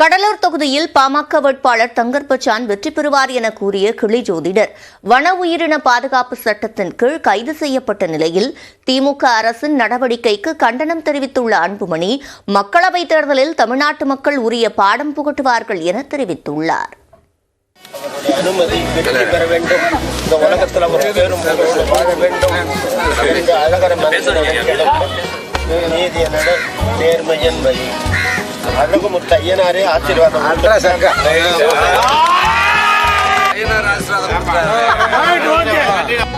கடலூர் தொகுதியில் பாமக வேட்பாளர் தங்கர் பச்சான் வெற்றி பெறுவார் என கூறிய கிளி ஜோதிடர் வன உயிரின பாதுகாப்பு சட்டத்தின் கீழ் கைது செய்யப்பட்ட நிலையில் திமுக அரசின் நடவடிக்கைக்கு கண்டனம் தெரிவித்துள்ள அன்புமணி மக்களவைத் தேர்தலில் தமிழ்நாட்டு மக்கள் உரிய பாடம் புகட்டுவார்கள் என தெரிவித்துள்ளார். அவருடைய அனுமதி வெற்றி பெற வேண்டும். இந்த உலகத்தில் அவர் பேரும் புகழோடு வாழ வேண்டும். இந்த அழகர மனிதனுடைய நீதிய நட நேர்மையின் வழி. அழகுமுத்து ஐயனாரே ஆசீர்வாதம்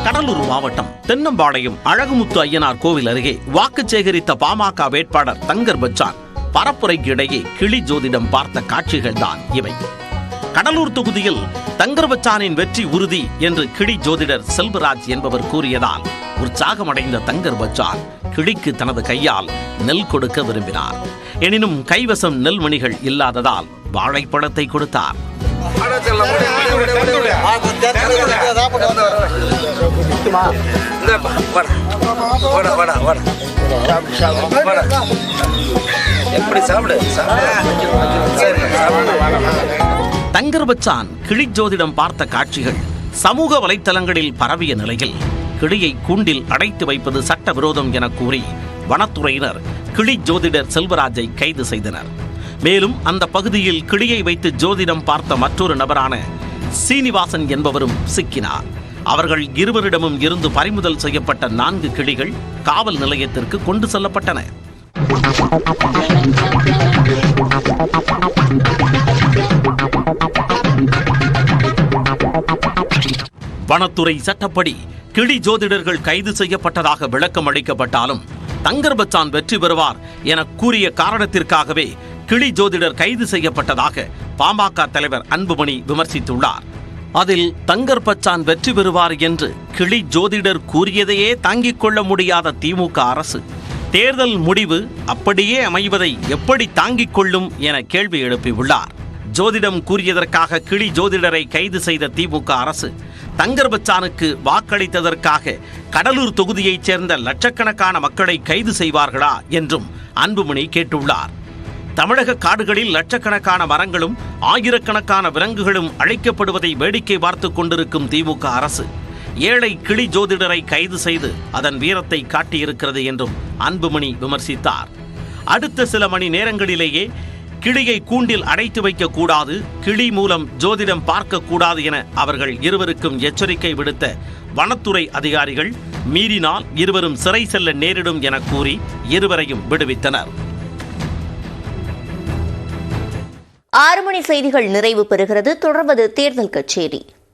கடலூர் மாவட்டம் தென்னம்பாளையம் அழகுமுத்து ஐயனார் கோவில் அருகே வாக்கு சேகரித்த பாமக வேட்பாளர் தங்கர் பச்சான் பரப்புரைக்கு இடையே கிளி ஜோதிடம் பார்த்த காட்சிகள்தான் இவை. கடலூர் தொகுதியில் தங்கர் பச்சானின் வெற்றி உறுதி என்று கிளி ஜோதிடர் செல்வராஜ் என்பவர் கூறியதால் உற்சாகமடைந்த தங்கர் பச்சான் கிளிக்கு தனது கையால் நெல் கொடுக்க விரும்பினார் எனினும் கைவசம் நெல்மணிகள் இல்லாததால் வாழைப்பழத்தை கொடுத்தார் எப்படி சாப்பிடு தங்கர் பச்சான் கிளி ஜோதிடம் பார்த்த காட்சிகள் சமூக வலைத்தளங்களில் பரவிய நிலையில் கிளியை கூண்டில் அடைத்து வைப்பது சட்டவிரோதம் என கூறி வனத்துறையினர் கிளி ஜோதிடர் செல்வராஜை கைது செய்தனர். மேலும் அந்த பகுதியில் கிளியை வைத்து ஜோதிடம் பார்த்த மற்றொரு நபரான சீனிவாசன் என்பவரும் சிக்கினார். அவர்கள் இருவரிடமும் இருந்து பறிமுதல் செய்யப்பட்ட நான்கு கிளிகள் காவல் நிலையத்திற்கு கொண்டு செல்லப்பட்டன. வனத்துறை சட்டப்படி கிளி ஜோதிடர்கள் கைது செய்யப்பட்டதாக விளக்கம் அளிக்கப்பட்டாலும் தங்கர் பச்சான் வெற்றி பெறுவார் என கூறிய காரணத்திற்காகவே கிளி ஜோதிடர் கைது செய்யப்பட்டதாக பாமக தலைவர் அன்புமணி விமர்சித்துள்ளார். அதில் தங்கர் பச்சான் வெற்றி பெறுவார் என்று கிளி ஜோதிடர் கூறியதையே தாங்கிக் கொள்ள முடியாத திமுக அரசு. தேர்தல் முடிவு அப்படியே அமைவதை எப்படி தாங்கிக் கொள்ளும் என கேள்வி எழுப்பியுள்ளார். ஜோதிடம் கூறியதற்காக கிளி ஜோதிடரை கைது செய்த திமுக அரசு தங்கர்பச்சானுக்கு வாக்களித்ததற்காக கடலூர் தொகுதியைச் சேர்ந்த லட்சக்கணக்கான மக்களை கைது செய்வார்களா என்றும் அன்புமணி கேட்டுள்ளார். தமிழக காடுகளில் லட்சக்கணக்கான மரங்களும் ஆயிரக்கணக்கான விலங்குகளும் அழைக்கப்படுவதை வேடிக்கை பார்த்துக் கொண்டிருக்கும் திமுக அரசு ஏழை கிளி ஜோதிடரை கைது செய்து அதன் வீரத்தை காட்டியிருக்கிறது என்றும் அன்புமணி விமர்சித்தார். அடுத்த சில மணி நேரங்களிலேயே கிளியை கூண்டில் அடைத்து வைக்க கூடாது கிளி மூலம் ஜோதிடம் பார்க்க கூடாது என அவர்கள் இருவருக்கும் எச்சரிக்கை விடுத்த வனத்துறை அதிகாரிகள் மீறினால் இருவரும் சிறை செல்ல நேரிடும் என கூறி இருவரையும் விடுவித்தனர். ஆறு மணி செய்திகள் நிறைவு பெறுகிறது. தொடர்வது தேர்தல் கச்சேரி.